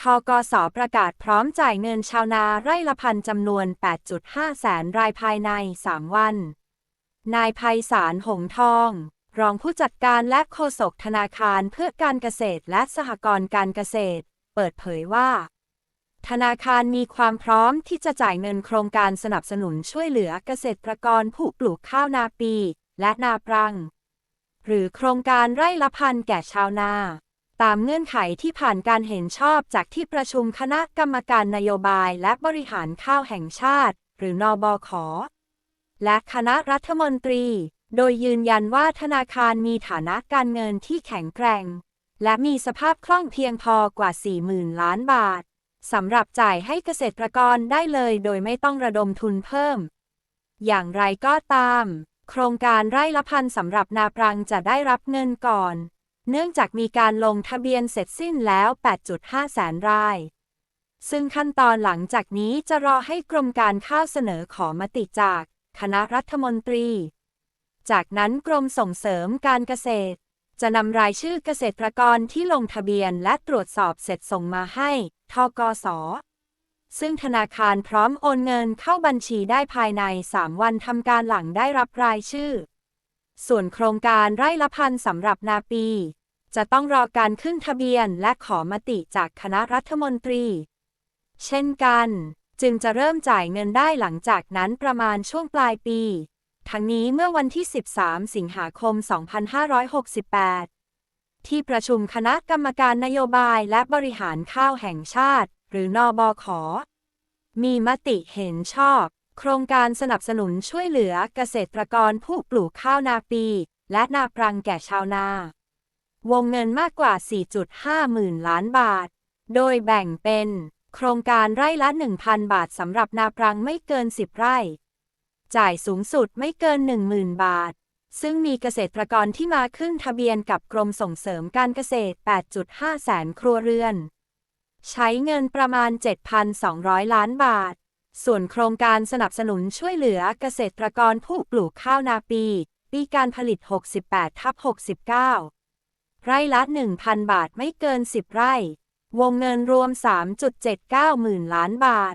ทกสประกาศพร้อมจ่ายเงินชาวนาไร่ละพันจำนวน 8.5 แสนรายภายใน 3 วัน นายภัยสารหงทอง รองผู้จัดการและโฆษกธนาคารเพื่อการเกษตรและสหกรณ์การเกษตร เปิดเผยว่า ธนาคารมีความพร้อมที่จะจ่ายเงินโครงการสนับสนุนช่วยเหลือเกษตรกรผู้ปลูกข้าวนาปี และนาปรัง หรือโครงการไร่ละพันแก่ชาวนา ตามเงื่อนไขที่ผ่านการเห็นชอบจากที่ประชุมคณะกรรมการนโยบายและบริหารข้าวแห่งชาติ หรือนอบอขอและคณะรัฐมนตรี โดยยืนยันว่าธนาคารมีฐานะการเงินที่แข็งแกร่ง และมีสภาพคล่องเพียงพอกว่า 40,000 ล้านบาทสำหรับจ่ายให้เกษตรกรได้เลยโดยไม่ต้องระดมทุนเพิ่ม อย่างไรก็ตาม โครงการไร่ละพันสำหรับนาปรังจะได้รับเงินก่อน เนื่องจากมีการลงทะเบียนเสร็จสิ้นแล้ว 8.5 แสนราย ซึ่งขั้นตอนหลังจากนี้จะรอให้กรมการข้าวเสนอขอมติจาก คณะรัฐมนตรี จากนั้นกรมส่งเสริมการเกษตร จะนำรายชื่อเกษตรกรที่ลงทะเบียนและตรวจสอบเสร็จส่งมาให้ทกสซึ่งธนาคารพร้อมโอนเงินเข้าบัญชีได้ภายใน 3 วันทำการหลังได้รับรายชื่อ ส่วนโครงการไร่ละพันสำหรับนาปี จะต้องรอการขึ้นทะเบียนและขอมติจากคณะรัฐมนตรี เช่นกัน จึงจะเริ่มจ่ายเงินได้หลังจากนั้นประมาณช่วงปลายปี ทั้งนี้เมื่อวันที่ 13 สิงหาคม 2568 ที่ประชุมคณะกรรมการนโยบายและบริหารข้าวแห่งชาติ หรือนอบอขอ มีมติเห็นชอบ โครงการสนับสนุนช่วยเหลือเกษตรกรผู้ปลูกข้าวนาปี และนาปรังแก่ชาวนา วงเงินมากกว่า 4.5 หมื่นล้านบาท โดยแบ่งเป็น โครงการไร่ละ 1,000 บาทสำหรับนาปรังไม่เกิน 10 ไร่ จ่ายสูงสุดไม่เกิน 10,000 บาท ซึ่งมีเกษตรกรที่มาขึ้นทะเบียนกับกรมส่งเสริมการเกษตร 8.5 แสนครัวเรือน ใช้เงินประมาณ 7,200 ล้านบาท ส่วนโครงการสนับสนุนช่วยเหลือเกษตรกรผู้ปลูกข้าวนาปี ปีการผลิต 68ทับ69 ไร่ละ 1,000 บาทไม่เกิน 10 ไร่ วงเงินรวม 3.79 หมื่นล้านบาท